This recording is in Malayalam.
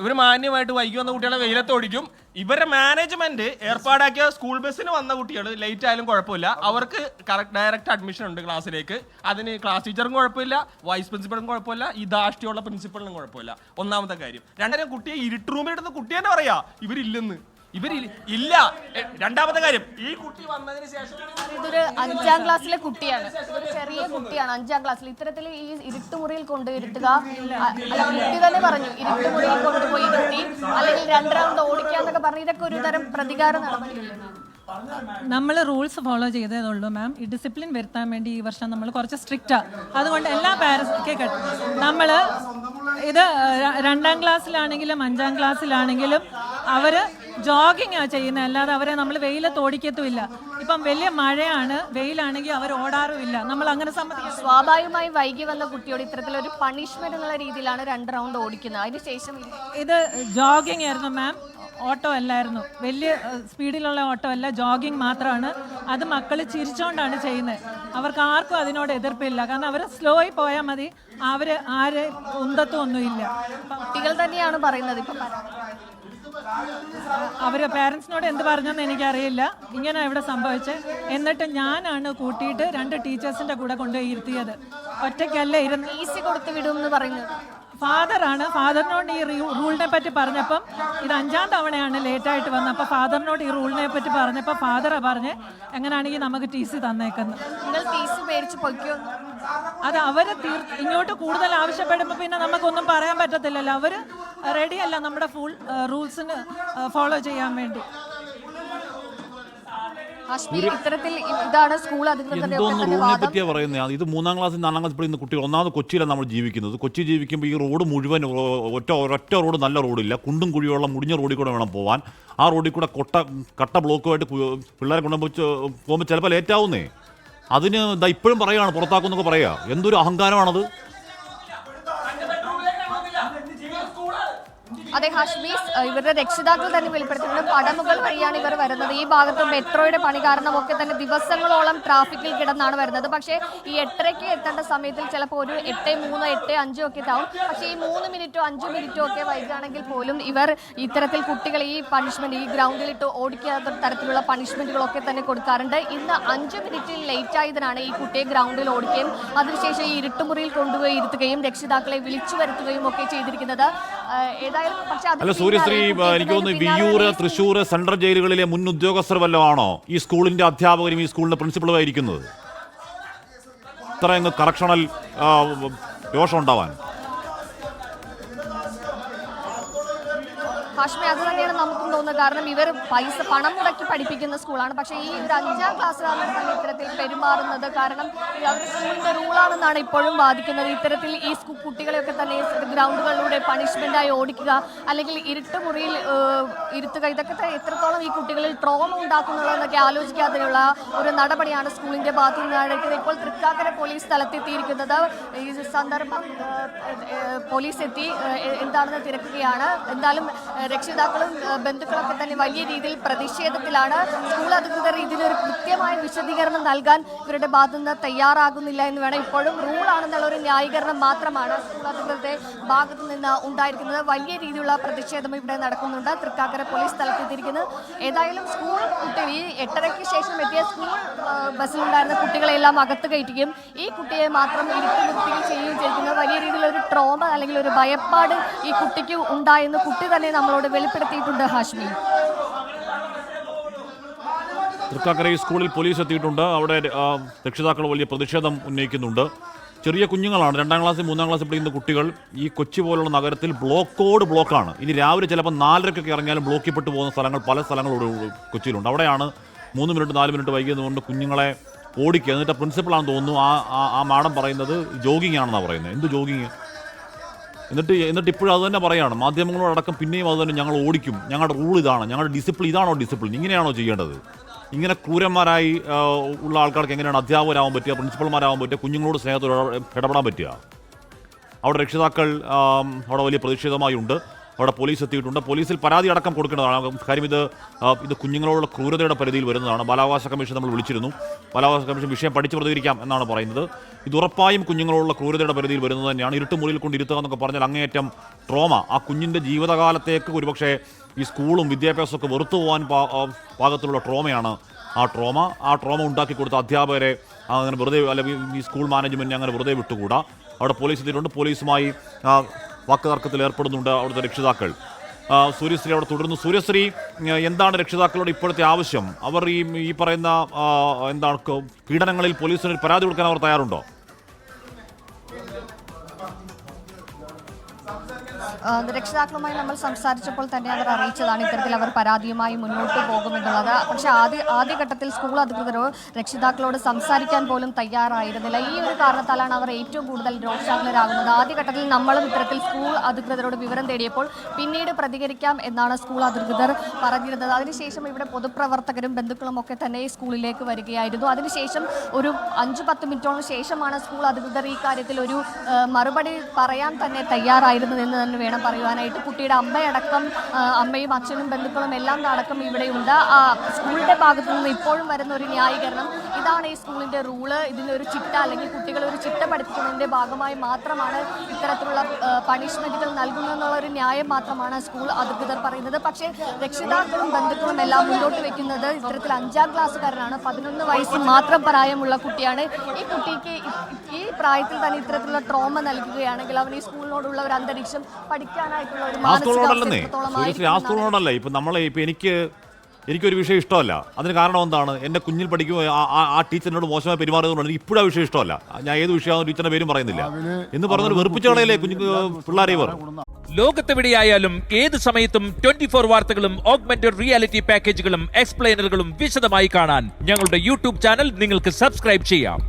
ഇവർ മാന്യമായിട്ട് വൈകി വന്ന കുട്ടികളെ വെയിലത്ത് ഓടിക്കും. ഇവരുടെ മാനേജ്മെന്റ് ഏർപ്പാടാക്കിയ സ്കൂൾ ബസ്സിന് വന്ന കുട്ടികൾ ലേറ്റ് ആയാലും കുഴപ്പമില്ല. അവർക്ക് ഡയറക്റ്റ് അഡ്മിഷൻ ഉണ്ട് ക്ലാസ്സിലേക്ക് അതിന് ക്ലാസ് ടീച്ചറും കുഴപ്പമില്ല വൈസ് പ്രിൻസിപ്പളും കുഴപ്പമില്ല ഈ ദാഷ്ടിയുള്ള പ്രിൻസിപ്പളിനും കുഴപ്പമില്ല. ഒന്നാമത്തെ കാര്യം. രണ്ടാമത്തെ കുട്ടിയെ ഇരുട്ട് റൂമിലിടുന്ന കുട്ടി തന്നെ പറയാ ഇവരില്ലെന്ന്. ഇവർ ഇല്ല. രണ്ടാമത്തെ കാര്യം ഈ കുട്ടി വന്നതിന് ശേഷം ഇതൊരു അഞ്ചാം ക്ലാസ്സിലെ കുട്ടിയാണ്. ഒരു ചെറിയ കുട്ടിയാണ് അഞ്ചാം ക്ലാസ്സിൽ. ഇത്തരത്തിൽ ഈ ഇരുട്ടുമുറിയിൽ കൊണ്ടുവരുത്തുക ഇരുട്ടുക അല്ല കുട്ടി തന്നെ പറഞ്ഞു ഇരുട്ടുമുറിയിൽ കൊണ്ടുപോയി ഇരുത്തി അല്ലെങ്കിൽ രണ്ട് റൗണ്ട് ഓടിക്കാന്നൊക്കെ പറഞ്ഞു ഇതൊക്കെ ഒരു തരം പ്രതികാരം നടപടിയല്ലേ? നമ്മൾ റൂൾസ് ഫോളോ ചെയ്തേ ഉള്ളൂ മാം. ഈ ഡിസിപ്ലിൻ വരുത്താൻ വേണ്ടി ഈ വർഷം നമ്മൾ കുറച്ച് സ്ട്രിക്റ്റാണ് അതുകൊണ്ട് എല്ലാ പാരൻസ് നമ്മൾ ഇത് രണ്ടാം ക്ലാസ്സിലാണെങ്കിലും അഞ്ചാം ക്ലാസ്സിലാണെങ്കിലും അവർ ജോഗിങ് ആണ് ചെയ്യുന്നത് അല്ലാതെ അവരെ നമ്മൾ വെയിലത്ത് ഓടിക്കത്തുമില്ല. ഇപ്പം വലിയ മഴയാണ് വെയിലാണെങ്കിൽ അവർ ഓടാറുമില്ല. നമ്മൾ അങ്ങനെ സമ്മതിക്കും സ്വാഭാവികമായി വൈകി വന്ന കുട്ടിയോട് ഇത്തരത്തിലൊരു പണിഷ്മെന്റ് എന്നുള്ള രീതിയിലാണ് രണ്ട് റൗണ്ട് ഓടിക്കുന്നത്. അതിനുശേഷം ശേഷം ഇത് ജോഗിങ് ആയിരുന്നു മാം. ഓട്ടോ അല്ലായിരുന്നു. വലിയ സ്പീഡിലുള്ള ഓട്ടോ അല്ല ജോഗിങ് മാത്രമാണ് അത് മക്കൾ ചിരിച്ചുകൊണ്ടാണ് ചെയ്യുന്നത് അവർക്ക് ആർക്കും അതിനോട് എതിർപ്പില്ല. കാരണം അവർ സ്ലോയി പോയാൽ മതി. അവർ ആര് ഉന്തത്തും ഒന്നുമില്ല കുട്ടികൾ തന്നെയാണ് പറയുന്നത് ഇപ്പൊ അവർ പാരൻസിനോട് എന്ത് പറഞ്ഞെന്ന് എനിക്കറിയില്ല. ഇങ്ങനെ ഇവിടെ സംഭവിച്ചത് എന്നിട്ട് ഞാനാണ് കൂട്ടിയിട്ട് രണ്ട് ടീച്ചേഴ്സിന്റെ കൂടെ കൊണ്ടുപോയി ഇരുത്തിയത്. ഒറ്റയ്ക്കല്ല ഇരുന്ന് ഈസി കൊടുത്ത് വിടും എന്ന് പറയുന്നത്. ഫാദറാണ് ഫാദറിനോട് ഈ റൂളിനെ പറ്റി പറഞ്ഞപ്പം ഇത് അഞ്ചാം തവണയാണ് ലേറ്റായിട്ട് വന്നത്. അപ്പോൾ ഫാദറിനോട് ഈ റൂളിനെ പറ്റി പറഞ്ഞപ്പോൾ ഫാദറാ പറഞ്ഞ് എങ്ങനെയാണെങ്കിൽ നമുക്ക് ടി സി തന്നേക്കുന്നത് നിങ്ങൾ ഫീസ് മേടിച്ച് പൊയ്ക്കോ. അത് അവർ തീർ ഇങ്ങോട്ട് കൂടുതൽ ആവശ്യപ്പെടുമ്പോൾ പിന്നെ നമുക്കൊന്നും പറയാൻ പറ്റത്തില്ലല്ലോ. അവർ റെഡിയല്ല നമ്മുടെ ഫുൾ റൂൾസിന് ഫോളോ ചെയ്യാൻ വേണ്ടി. ഇത്തരത്തിൽ ഇതാണ് സ്കൂൾ പറ്റിയാ പറയുന്നത് ഇത് മൂന്നാം ക്ലാസ്സിൽ നാലാം ക്ലാസ് പഠിക്കുന്ന കുട്ടികൾ ഒന്നാമത് കൊച്ചിയിലാണ് നമ്മൾ ജീവിക്കുന്നത്. കൊച്ചി ജീവിക്കുമ്പോൾ ഈ റോഡ് മുഴുവൻ ഒറ്റ ഒറ്റ ഒരൊറ്റ റോഡ് നല്ല റോഡില്ല. കുണ്ടും കുഴിയുള്ള മുടിഞ്ഞ റോഡിൽ കൂടെ വേണം പോവാൻ. ആ റോഡിൽ കൂടെ കൊട്ട കട്ട ബ്ലോക്കുമായിട്ട് പിള്ളേരെ കൊണ്ടുപോയി പോകുമ്പോൾ ചിലപ്പോൾ ലേറ്റാവുന്നേ അതിന് ദാ ഇപ്പോഴും പറയുകയാണ് പുറത്താക്കുന്നൊക്കെ പറയാ. എന്തൊരു അഹങ്കാരമാണത്? അതെ ഹാഷ്മീസ് ഇവരുടെ രക്ഷിതാക്കൾ തന്നെ വെളിപ്പെടുത്തുന്നുണ്ട് പടമുകൾ വഴിയാണ് ഇവർ വരുന്നത്. ഈ ഭാഗത്ത് മെട്രോയുടെ പണി കാരണം ഒക്കെ തന്നെ ദിവസങ്ങളോളം ട്രാഫിക്കിൽ കിടന്നാണ് വരുന്നത്. പക്ഷേ ഈ എട്ടരയ്ക്ക് എത്തേണ്ട സമയത്തിൽ ചിലപ്പോൾ ഒരു എട്ട് മൂന്ന് എട്ട് അഞ്ചോ ഒക്കെ ഇതാവും. പക്ഷേ ഈ മൂന്ന് മിനിറ്റോ അഞ്ച് മിനിറ്റോ ഒക്കെ വൈകുകയാണെങ്കിൽ പോലും ഇവർ ഇത്തരത്തിൽ കുട്ടികൾ ഈ പണിഷ്മെന്റ് ഈ ഗ്രൗണ്ടിലിട്ട് ഓടിക്കാത്ത തരത്തിലുള്ള പണിഷ്മെന്റുകളൊക്കെ തന്നെ കൊടുക്കാറുണ്ട്. ഇന്ന് അഞ്ച് മിനിറ്റിൽ ലേറ്റ് ആയതിനാണ് ഈ കുട്ടിയെ ഗ്രൗണ്ടിൽ ഓടിക്കുകയും അതിനുശേഷം ഈ ഇരുട്ടുമുറിയിൽ കൊണ്ടുപോയി ഇരുത്തുകയും രക്ഷിതാക്കളെ വിളിച്ചു വരുത്തുകയും ഒക്കെ ചെയ്തിരിക്കുന്നത്. ഏതായാലും അല്ല സൂര്യശ്രീ എനിക്ക് തോന്നുന്നു വിയ്യൂര് ഈ തൃശ്ശൂർ സെൻട്രൽ ജയിലുകളിലെ മുൻ ഉദ്യോഗസ്ഥർ വല്ലതാണോ ആണോ ഈ സ്കൂളിന്റെ അധ്യാപകരും ഈ സ്കൂളിന്റെ പ്രിൻസിപ്പളുമായിരിക്കുന്നത് ഇത്ര അങ്ങ് കറക്ഷണൽ ദോഷം ഉണ്ടാവാൻ. ഹാഷ്മി അത് തന്നെയാണ് നമുക്കും തോന്നുന്നത്. കാരണം ഇവർ പൈസ പണം മുടക്കി പഠിപ്പിക്കുന്ന സ്കൂളാണ്. പക്ഷേ ഈ ഒരു അഞ്ചാം ക്ലാസ്സിലാണ് തന്നെ ഇത്തരത്തിൽ പെരുമാറുന്നത്. കാരണം അവർ സ്കൂളിന്റെ റൂളാണെന്നാണ് ഇപ്പോഴും വാദിക്കുന്നത്. ഇത്തരത്തിൽ ഈ കുട്ടികളെയൊക്കെ തന്നെ ഗ്രൗണ്ടുകളിലൂടെ പണിഷ്മെന്റായി ഓടിക്കുക അല്ലെങ്കിൽ ഇരുട്ട് മുറിയിൽ ഇരുത്തുക ഇതൊക്കെ എത്രത്തോളം ഈ കുട്ടികളിൽ ട്രോമ ഉണ്ടാക്കുന്നുള്ളതെന്നൊക്കെ ആലോചിക്കാതെയുള്ള ഒരു നടപടിയാണ് സ്കൂളിന്റെ ഭാഗത്തു നിന്ന് ഇപ്പോൾ തൃക്കാക്കര പോലീസ് സ്ഥലത്തെത്തിയിരിക്കുന്നത്. ഈ സന്ദർഭം പോലീസ് എത്തി എന്താണെന്ന് തിരക്കുകയാണ്. എന്തായാലും രക്ഷിതാക്കളും ബന്ധുക്കളൊക്കെ തന്നെ വലിയ രീതിയിൽ പ്രതിഷേധത്തിലാണ്. സ്കൂൾ അധികൃതർ ഇതിനൊരു കൃത്യമായ വിശദീകരണം നൽകാൻ ഇവരുടെ ഭാഗത്തുനിന്ന് തയ്യാറാകുന്നില്ല എന്ന് വേണം. ഇപ്പോഴും റൂൾ ആണെന്നുള്ള ഒരു ന്യായീകരണം മാത്രമാണ് സ്കൂൾ അധികൃതരുടെ ഭാഗത്തു നിന്ന് ഉണ്ടായിരിക്കുന്നത്. വലിയ രീതിയിലുള്ള പ്രതിഷേധം ഇവിടെ നടക്കുന്നുണ്ട്. തൃക്കാക്കര പോലീസ് സ്ഥലത്തെത്തിയിരിക്കുന്നത് ഏതായാലും സ്കൂൾ കുട്ടി ഈ എട്ടരയ്ക്ക് ശേഷം എത്തിയ സ്കൂൾ ബസ്സിലുണ്ടായിരുന്ന കുട്ടികളെല്ലാം അകത്ത് കയറ്റുകയും ഈ കുട്ടിയെ മാത്രം ഇരുത്തി നിർത്തുകയും ചെയ്യുകയും ചെയ്യുന്നത് വലിയ രീതിയിലൊരു ട്രോമ അല്ലെങ്കിൽ ഒരു ഭയപ്പാട് ഈ കുട്ടിക്ക് ഉണ്ടായെന്ന് കുട്ടി തന്നെ നമ്മളോട് വെളിപ്പെടുത്തിയിട്ടുണ്ട് ഹാഷ്മി. തൃക്കാക്കര സ്കൂളിൽ പോലീസ് എത്തിയിട്ടുണ്ട്. അവിടെ രക്ഷിതാക്കൾ വലിയ പ്രതിഷേധം ഉന്നയിക്കുന്നുണ്ട്. ചെറിയ കുഞ്ഞുങ്ങളാണ്. രണ്ടാം ക്ലാസ് മൂന്നാം ക്ലാസ് പഠിക്കുന്ന കുട്ടികൾ ഈ കൊച്ചി പോലുള്ള നഗരത്തിൽ ബ്ലോക്കോട് ബ്ലോക്കാണ്. ഇനി രാവിലെ ചിലപ്പോൾ നാലരക്കൊക്കെ ഇറങ്ങിയാലും ബ്ലോക്കിൽപ്പെട്ട് പോകുന്ന സ്ഥലങ്ങൾ പല സ്ഥലങ്ങളും കൊച്ചിയിലുണ്ട്. അവിടെയാണ് മൂന്ന് മിനിറ്റ് നാല് മിനിറ്റ് വൈകിയതുകൊണ്ട് കുഞ്ഞുങ്ങളെ ഓടിക്കുക. എന്നിട്ട് പ്രിൻസിപ്പളാണെന്ന് തോന്നുന്നു ആ- ആ മാഡം പറയുന്നത് ജോഗിങ് ആണെന്നാണ് പറയുന്നത്. എന്ത് ജോഗിങ് എന്നിട്ട് എന്നിട്ട് ഇപ്പോഴും അത് തന്നെ പറയാണ്. മാധ്യമങ്ങളോടക്കം പിന്നെയും അതുതന്നെ ഞങ്ങൾ ഓടിക്കും. ഞങ്ങളുടെ റൂൾ ഇതാണ്. ഞങ്ങളുടെ ഡിസിപ്ലിൻ ഇതാണോ ഡിസിപ്ലിൻ ഇങ്ങനെയാണോ ചെയ്യേണ്ടത്? ഇങ്ങനെ ക്രൂരന്മാരായി ഉള്ള ആൾക്കാർക്ക് എങ്ങനെയാണ് അധ്യാപകരാകാൻ പറ്റുക പ്രിൻസിപ്പൾമാരാകാൻ പറ്റുക കുഞ്ഞുങ്ങളോട് സ്നേഹത്തോട് ഇടപെടാൻ പറ്റുക? അവിടെ രക്ഷിതാക്കൾ അവിടെ വലിയ പ്രതിഷേധമായി ഉണ്ട്. അവിടെ പോലീസ് എത്തിയിട്ടുണ്ട്. പോലീസിൽ പരാതി അടക്കം കൊടുക്കേണ്ടതാണ്. കാര്യം ഇത് ഇത് കുഞ്ഞുങ്ങളോടുള്ള ക്രൂരതയുടെ പരിധിയിൽ വരുന്നതാണ്. ബാലാവകാശ കമ്മീഷൻ നമ്മൾ വിളിച്ചിരുന്നു. ബാലാവകാശ കമ്മീഷൻ വിഷയം പഠിച്ചു പ്രതികരിക്കാം എന്നാണ് പറയുന്നത്. ഇത് ഉറപ്പായും കുഞ്ഞുങ്ങളോടുള്ള ക്രൂരതയുടെ പരിധിയിൽ വരുന്നത് തന്നെയാണ്. ഇരുട്ടുമുറിയിൽ കൊണ്ട് ഇരുത്തുക എന്നൊക്കെ പറഞ്ഞാൽ അങ്ങേയറ്റം ട്രോമ ആ കുഞ്ഞിന്റെ ജീവിതകാലത്തേക്ക് ഒരുപക്ഷെ ഈ സ്കൂളും വിദ്യാഭ്യാസമൊക്കെ വെറുത്തു പോകാൻ പാകത്തിലുള്ള ട്രോമയാണ് ആ ട്രോമ ആ ട്രോമ ഉണ്ടാക്കി കൊടുത്ത അധ്യാപകരെ അങ്ങനെ വെറുതെ അല്ലെങ്കിൽ ഈ സ്കൂൾ മാനേജ്മെന്റിനെ അങ്ങനെ വെറുതെ വിട്ടുകൂടാ. അവിടെ പോലീസ് എത്തിയിട്ടുണ്ട്. പോലീസുമായി ആ, വാക്ക് തർക്കത്തിൽ ഏർപ്പെടുന്നുണ്ട് അവിടുത്തെ രക്ഷിതാക്കൾ. സൂര്യശ്രീ അവിടെ തുടരുന്നു. സൂര്യശ്രീ എന്താണ് രക്ഷിതാക്കളുടെ ഇപ്പോഴത്തെ ആവശ്യം? അവർ ഈ ഈ പറയുന്ന എന്താണ് പീഡനങ്ങളിൽ പോലീസിന് പരാതി കൊടുക്കാൻ അവർ തയ്യാറുണ്ടോ? രക്ഷിതാക്കളുമായി നമ്മൾ സംസാരിച്ചപ്പോൾ തന്നെ അവർ അറിയിച്ചതാണ് ഇത്തരത്തിൽ അവർ പരാതിയുമായി മുന്നോട്ട് പോകുമെന്നുള്ളത്. പക്ഷേ ആദ്യ ആദ്യഘട്ടത്തിൽ സ്കൂൾ അധികൃതരോ രക്ഷിതാക്കളോട് സംസാരിക്കാൻ പോലും തയ്യാറായിരുന്നില്ല. ഈ ഒരു കാരണത്താലാണ് അവർ ഏറ്റവും കൂടുതൽ രോഷാകുലരാകുന്നത്. ആദ്യഘട്ടത്തിൽ നമ്മളും ഇത്തരത്തിൽ സ്കൂൾ അധികൃതരോട് വിവരം തേടിയപ്പോൾ പിന്നീട് പ്രതികരിക്കാം എന്നാണ് സ്കൂൾ അധികൃതർ പറഞ്ഞിരുന്നത്. അതിനുശേഷം ഇവിടെ പൊതുപ്രവർത്തകരും ബന്ധുക്കളും ഒക്കെ തന്നെ സ്കൂളിലേക്ക് വരികയായിരുന്നു. അതിനുശേഷം ഒരു അഞ്ചു പത്ത് മിനിറ്റോളം ശേഷമാണ് സ്കൂൾ അധികൃതർ ഈ കാര്യത്തിൽ ഒരു മറുപടി പറയാൻ തന്നെ തയ്യാറായിരുന്നതെന്ന് തന്നെ വേണം പറയുവാനായിട്ട് കുട്ടിയുടെ അമ്മയടക്കം അമ്മയും അച്ഛനും ബന്ധുക്കളും എല്ലാം അടക്കം ഇവിടെയുണ്ട്. സ്കൂളിന്റെ ഭാഗത്തു നിന്ന് ഇപ്പോഴും വരുന്ന ഒരു ന്യായീകരണം. ഇതാണ് ഈ സ്കൂളിന്റെ റൂൾ. ഇതിന് ഒരു ചിട്ട അല്ലെങ്കിൽ കുട്ടികളെ ഒരു ചിട്ട പഠിപ്പിക്കുന്നതിന്റെ ഭാഗമായി മാത്രമാണ് ഇത്തരത്തിലുള്ള പണിഷ്മെന്റുകൾ നൽകുന്നതെന്നുള്ള ഒരു ന്യായം മാത്രമാണ് സ്കൂൾ അധികൃതർ പറയുന്നത്. പക്ഷേ രക്ഷിതാക്കളും ബന്ധുക്കളും എല്ലാം മുന്നോട്ട് വെക്കുന്നത് ഇത്തരത്തിൽ അഞ്ചാം ക്ലാസ്സുകാരനാണ്. പതിനൊന്ന് വയസ്സ് മാത്രം പ്രായമുള്ള കുട്ടിയാണ്. ഈ കുട്ടിക്ക് ഈ പ്രായത്തിൽ തന്നെ ഇത്തരത്തിലുള്ള ട്രോമ നൽകുകയാണെങ്കിൽ അവൻ ഈ സ്കൂളിനോടുള്ള ഒരു അന്തരീക്ഷം പഠിക്കാനായിട്ടുള്ള ഇപ്പം നമ്മളെ ഇപ്പം എനിക്ക് എനിക്കൊരു വിഷയം ഇഷ്ടമല്ല. അതിന് കാരണം എന്താണ്? എന്റെ കുഞ്ഞിൽ പഠിക്കുമ്പോൾ ആ- ടീച്ചറിനോട് മോശമായി പെരുമാറുന്നതുകൊണ്ട് എനിക്ക് ഇപ്പോഴും ആ വിഷയം ഇഷ്ടമല്ല. ഞാൻ ഏത് വിഷയമാണ് ടീച്ചറിന്റെ പേരും പറയുന്നില്ല. എന്ന് പറഞ്ഞൊരു വെറുപ്പിച്ച കളയില്ലേ കുഞ്ഞു പിള്ളേരെ ഇവർ. ലോകത്തെവിടെയായാലും ഏത് സമയത്തും ട്വന്റി ഫോർ വാർത്തകളും ഓഗ്മെന്റഡ് റിയാലിറ്റി പാക്കേജുകളും എക്സ്പ്ലെയിനറുകളും വിശദമായി കാണാൻ ഞങ്ങളുടെ യൂട്യൂബ് ചാനൽ നിങ്ങൾക്ക് സബ്സ്ക്രൈബ് ചെയ്യാം.